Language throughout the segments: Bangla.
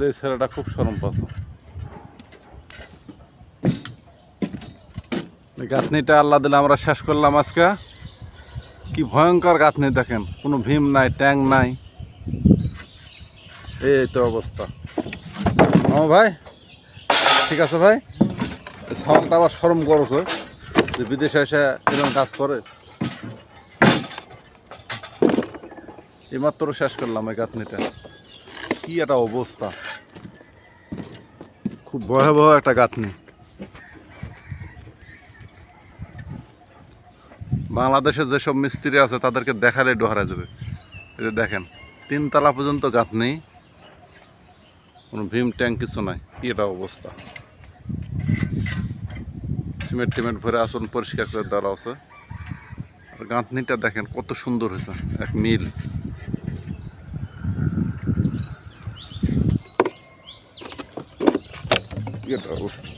কিন্তু এই ছেলেটা খুব সরম পাচ্ছে গাঁথনিটা আল্লাহ দিলে আমরা শেষ করলাম আজকে। কি ভয়ঙ্কর গাঁথনি দেখেন, কোনো ভীম নাই, ট্যাং নাই। এই তো অবস্থা। ও ভাই, ঠিক আছে ভাই? সাউন্ডটা আবার সরম করছে, যে বিদেশে এসে এরকম কাজ করে। এইমাত্র শেষ করলাম এই গাঁথনিটা। কি একটা অবস্থা। খুব ভয়াবহ একটা গাঁথনি। বাংলাদেশের যেসব মিস্ত্রি আছে, তাদেরকে দেখালে ডোহারা যাবে। এই যে দেখেন, তিনতলা পর্যন্ত গাঁথনি, কোনো ভীম ট্যাঙ্ক কিছু নাই। কি এটা অবস্থা? সিমেন্ট টিমেন্ট ভরে আসন পরিষ্কার করে দেওয়া আছে। আর গাঁথনিটা দেখেন কত সুন্দর হয়েছে, এক মিল। কি একটা অবস্থা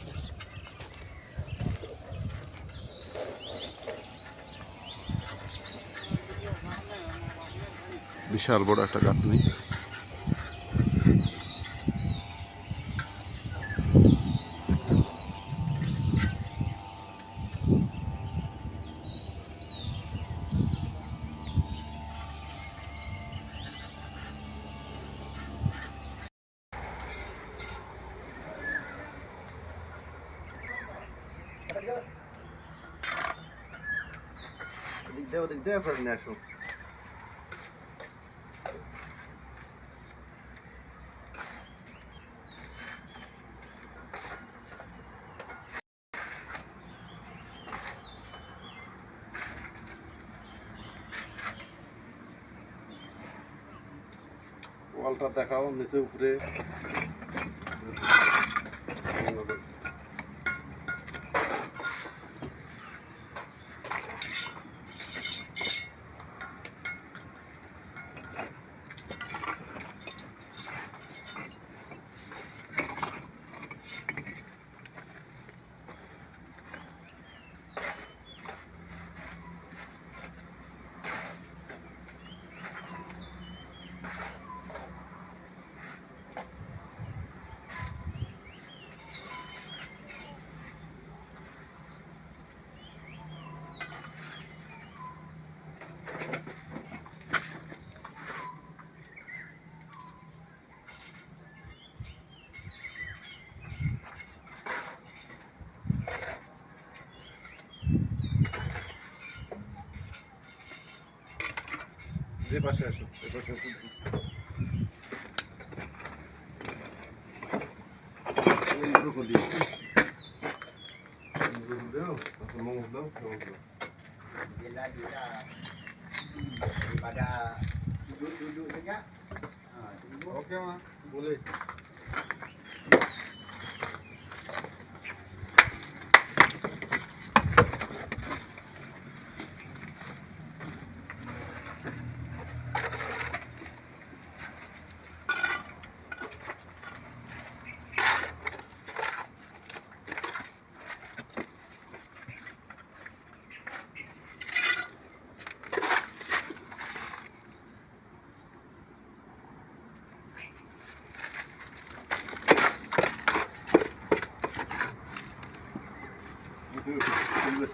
বিশাল বড় একটা গাঁথনি দিক দিয়ে ওদিক দিয়ে ফেলে নিয়ে আসো ওয়ালটা দেখাও নিচে উপরে যে পাশে আসো এ পাশে আসো ওই এরকম দিয়ে। এরকম দাও, তারপর মগজ দাও, মগজ দাও। Gila gila. Daripada duduk-duduk saja. Ha, tunggu. Okey mah, boleh. 嗯，很对。